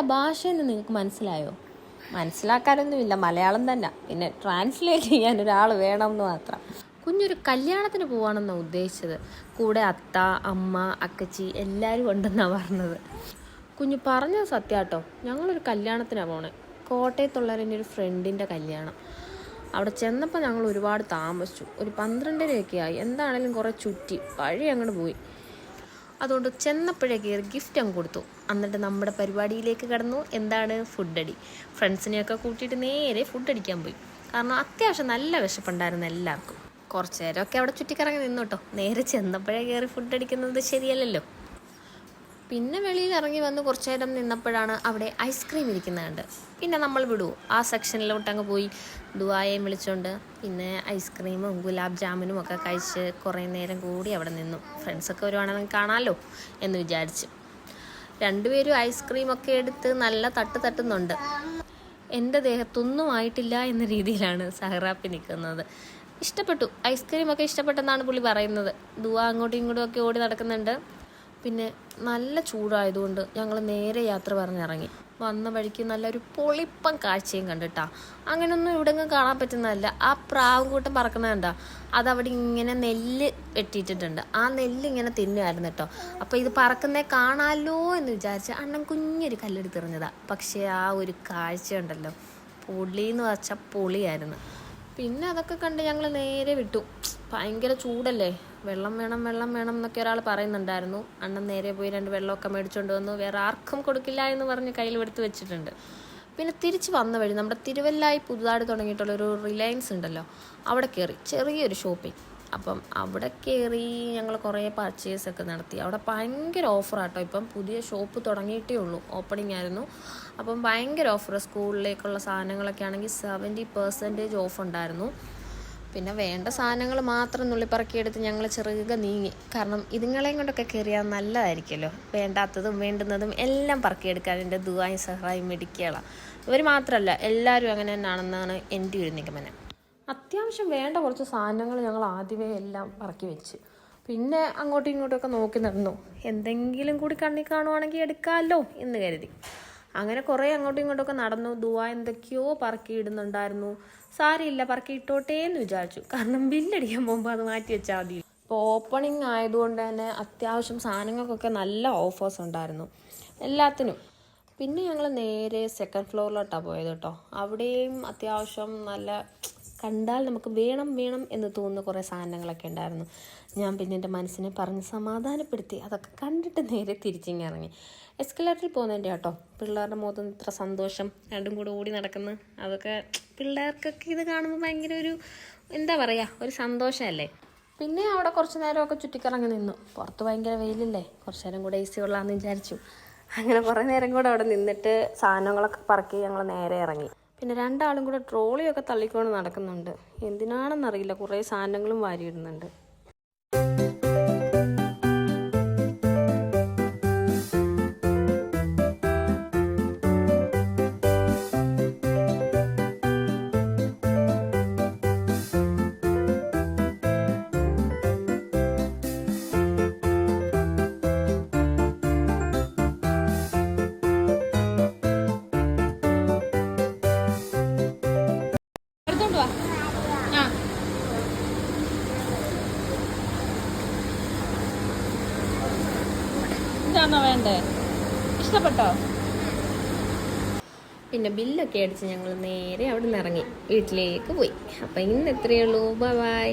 ഭാഷയെന്ന് നിങ്ങൾക്ക് മനസ്സിലായോ? മനസ്സിലാക്കാനൊന്നുമില്ല. മലയാളം തന്നെ. പിന്നെ ട്രാൻസ്ലേറ്റ് ചെയ്യാൻ ഒരാൾ വേണമെന്ന് മാത്രം. കുഞ്ഞൊരു കല്യാണത്തിന് പോവാണെന്നാണ് ഉദ്ദേശിച്ചത്. കൂടെ അത്ത അമ്മ അക്കച്ചി എല്ലാവരും ഉണ്ടെന്നാണ് പറഞ്ഞത്. കുഞ്ഞു പറഞ്ഞത് സത്യാട്ടോ ഞങ്ങളൊരു കല്യാണത്തിനാണ് പോണേ. കോട്ടയത്തുള്ള എന്റെ ഒരു ഫ്രണ്ടിന്റെ കല്യാണം. അവിടെ ചെന്നപ്പോൾ ഞങ്ങൾ ഒരുപാട് താമസിച്ചു. ഒരു പന്ത്രണ്ടരയൊക്കെ ആയി. എന്താണെങ്കിലും കുറേ ചുറ്റി. വഴി അങ്ങോട്ട് പോയി. അതുകൊണ്ട് ചെന്നപ്പോഴേ കയറി ഗിഫ്റ്റ് അങ്ങ് കൊടുത്തു. എന്നിട്ട് നമ്മുടെ പരിപാടിയിലേക്ക് കടന്നു. എന്താണ്? ഫുഡ് അടി. ഫ്രണ്ട്സിനെയൊക്കെ കൂട്ടിയിട്ട് നേരെ ഫുഡ് അടിക്കാൻ പോയി. കാരണം അത്യാവശ്യം നല്ല വിശപ്പുണ്ടായിരുന്നു എല്ലാവർക്കും. കുറച്ച് നേരമൊക്കെ അവിടെ ചുറ്റിക്കറങ്ങി നിന്നു കേട്ടോ. നേരെ ചെന്നപ്പോഴേ കയറി ഫുഡ് അടിക്കുന്നത് ശരിയല്ലല്ലോ. പിന്നെ വെളിയിൽ ഇറങ്ങി വന്ന് കുറച്ചു നേരം നിന്നപ്പോഴാണ് അവിടെ ഐസ്ക്രീം ഇരിക്കുന്നത് കണ്ട്. പിന്നെ നമ്മൾ വിടുവോ ആ സെക്ഷനിലോട്ട് അങ്ങ് പോയി ദുബായേയും വിളിച്ചുകൊണ്ട് പിന്നെ ഐസ്ക്രീമും ഗുലാബ് ജാമുനും ഒക്കെ കഴിച്ച് കുറേ നേരം കൂടി അവിടെ നിന്നു. ഫ്രണ്ട്സൊക്കെ വരുവാണെങ്കിൽ കാണാമല്ലോ എന്ന് വിചാരിച്ച്. രണ്ടുപേരും ഐസ്ക്രീമൊക്കെ എടുത്ത് നല്ല തട്ട് തട്ടുന്നുണ്ട്. എന്റെ ദേഹത്തൊന്നും ആയിട്ടില്ല എന്ന രീതിയിലാണ് സഹറാപ്പി നിൽക്കുന്നത് ഇഷ്ടപ്പെട്ടു. ഐസ്ക്രീമൊക്കെ ഇഷ്ടപ്പെട്ടെന്നാണ് പുള്ളി പറയുന്നത്. ദുവ അങ്ങോട്ടും ഇങ്ങോട്ടും ഒക്കെ ഓടി നടക്കുന്നുണ്ട്. പിന്നെ നല്ല ചൂടായതുകൊണ്ട് ഞങ്ങൾ നേരെ യാത്ര പറഞ്ഞിറങ്ങി. വന്ന വഴിക്ക് നല്ലൊരു പൊളിപ്പം കാഴ്ചയും കണ്ടിട്ടാ. അങ്ങനെയൊന്നും ഇവിടെങ്ങും കാണാൻ പറ്റുന്നതല്ല. ആ പ്രാവും കൂട്ടം പറക്കുന്നത് കണ്ടാ. അതവിടെ ഇങ്ങനെ നെല്ല് വെട്ടിയിട്ടിട്ടുണ്ട്. ആ നെല്ല് ഇങ്ങനെ തിന്നുമായിരുന്നു കേട്ടോ. അപ്പോൾ ഇത് പറക്കുന്നേ കാണാമല്ലോ എന്ന് വിചാരിച്ച് അണ്ണൻ കുഞ്ഞൊരു കല്ലെടുത്തെറിഞ്ഞതാ പക്ഷേ ആ ഒരു കാഴ്ച ഉണ്ടല്ലോ പൊളിന്ന് വെച്ചാൽ പൊളിയായിരുന്നു. പിന്നെ അതൊക്കെ കണ്ട് ഞങ്ങൾ നേരെ വിട്ടു. ഭയങ്കര ചൂടല്ലേ? വെള്ളം വേണം വെള്ളം വേണം എന്നൊക്കെ ഒരാൾ പറയുന്നുണ്ടായിരുന്നു. അണ്ണൻ നേരെ പോയി രണ്ട് വെള്ളമൊക്കെ മേടിച്ചുകൊണ്ട് വന്നു. വേറെ ആർക്കും കൊടുക്കില്ല എന്ന് പറഞ്ഞ് കയ്യിൽ എടുത്ത് വെച്ചിട്ടുണ്ട്. പിന്നെ തിരിച്ച് വന്ന വഴി നമ്മുടെ തിരുവല്ലായി പുതുതായിട്ട് തുടങ്ങിയിട്ടുള്ളൊരു റിലയൻസ് ഉണ്ടല്ലോ അവിടെ കയറി ചെറിയൊരു ഷോപ്പിംഗ്. അപ്പം അവിടെ കയറി ഞങ്ങൾ കുറേ പർച്ചേസ് ഒക്കെ നടത്തി. അവിടെ ഭയങ്കര ഓഫറാട്ടോ ഇപ്പം. പുതിയ ഷോപ്പ് തുടങ്ങിയിട്ടേ ഉള്ളൂ. ഓപ്പണിംഗ് ആയിരുന്നു. അപ്പം ഭയങ്കര ഓഫർ സ്കൂളിലേക്കുള്ള സാധനങ്ങളൊക്കെ ആണെങ്കിൽ സെവന്റി പെർസെന്റേജ് ഓഫ് ഉണ്ടായിരുന്നു. പിന്നെ വേണ്ട സാധനങ്ങൾ മാത്രം നുള്ളിപ്പറക്കിയെടുത്ത് ഞങ്ങൾ ചെറുക നീങ്ങി. കാരണം ഇതുങ്ങളെയും കൊണ്ടൊക്കെ കയറിയാൽ നല്ലതായിരിക്കുമല്ലോ. വേണ്ടാത്തതും വേണ്ടുന്നതും എല്ലാം പറക്കിയെടുക്കാൻ എന്റെ ദുബായും സഹായം മെഡിക്കുകയാണ് ഇവർ മാത്രമല്ല എല്ലാവരും അങ്ങനെ തന്നെയാണെന്നാണ് എന്റെ ഒരു നിഗമനം. അത്യാവശ്യം വേണ്ട കുറച്ച് സാധനങ്ങൾ ഞങ്ങൾ ആദ്യമേ എല്ലാം പറക്കി വെച്ച്. പിന്നെ അങ്ങോട്ടും ഇങ്ങോട്ടും ഒക്കെ നോക്കി നടന്നു. എന്തെങ്കിലും കൂടി കണ്ണി കാണുവാണെങ്കിൽ എടുക്കാമല്ലോ എന്ന് കരുതി. അങ്ങനെ കുറേ അങ്ങോട്ടും ഇങ്ങോട്ടും ഒക്കെ നടന്നു. ദുവ എന്തൊക്കെയോ പറക്കിയിടുന്നുണ്ടായിരുന്നു. സാരിയില്ല പറക്കി ഇട്ടോട്ടേ എന്ന് വിചാരിച്ചു. കാരണം ബില്ലടിക്കാൻ പോകുമ്പോൾ അത് മാറ്റി വെച്ചാൽ മതി. ഇപ്പോൾ ഓപ്പണിംഗ് ആയതുകൊണ്ട് തന്നെ അത്യാവശ്യം സാധനങ്ങൾക്കൊക്കെ നല്ല ഓഫേഴ്സ് ഉണ്ടായിരുന്നു. എല്ലാത്തിനും. പിന്നെ ഞങ്ങൾ നേരെ സെക്കൻഡ് ഫ്ലോറിലോട്ടാണ് പോയത് കേട്ടോ. അവിടെയും അത്യാവശ്യം നല്ല കണ്ടാൽ നമുക്ക് വേണം വേണം എന്ന് തോന്നുന്ന കുറേ സാധനങ്ങളൊക്കെ ഉണ്ടായിരുന്നു. ഞാൻ പിന്നെ എന്റെ മനസ്സിനെ പറഞ്ഞ് സമാധാനപ്പെടുത്തി. അതൊക്കെ കണ്ടിട്ട് നേരെ തിരിച്ചിങ്ങിറങ്ങി. എസ്കലേറ്ററിൽ പോകുന്നതിന്റെ കേട്ടോ പിള്ളേരുടെ മുഖത്ത് ഇത്ര സന്തോഷം. രണ്ടും കൂടെ ഓടി നടക്കുന്നു അതൊക്കെ പിള്ളേർക്കൊക്കെ ഇത് കാണുമ്പോൾ ഭയങ്കര ഒരു എന്താ പറയുക ഒരു സന്തോഷമല്ലേ? പിന്നെ അവിടെ കുറച്ച് നേരമൊക്കെ ചുറ്റിക്കറങ്ങി നിന്നു. പുറത്ത് ഭയങ്കര വെയിലില്ലേ? കുറച്ച് നേരം കൂടെ എ സി കൊള്ളാമെന്ന് വിചാരിച്ചു. അങ്ങനെ കുറേ നേരം കൂടെ അവിടെ നിന്നിട്ട് സാധനങ്ങളൊക്കെ പറക്കി ഞങ്ങൾ നേരെ ഇറങ്ങി. പിന്നെ രണ്ടാളും കൂടെ ട്രോളിയൊക്കെ തള്ളിക്കൊണ്ട് നടക്കുന്നുണ്ട്. എന്തിനാണെന്നറിയില്ല. കുറേ സാധനങ്ങളും വാരിയിടുന്നുണ്ട്. ഇതാണോ വേണ്ടേ? ഇഷ്ടപ്പെട്ടോ? പിന്നെ ബില്ലൊക്കെ അടിച്ച് ഞങ്ങൾ നേരെ അവിടെ നിന്ന് ഇറങ്ങി. വീട്ടിലേക്ക് പോയി. അപ്പം ഇന്ന് എത്രയേ ഉള്ളൂ. ബൈ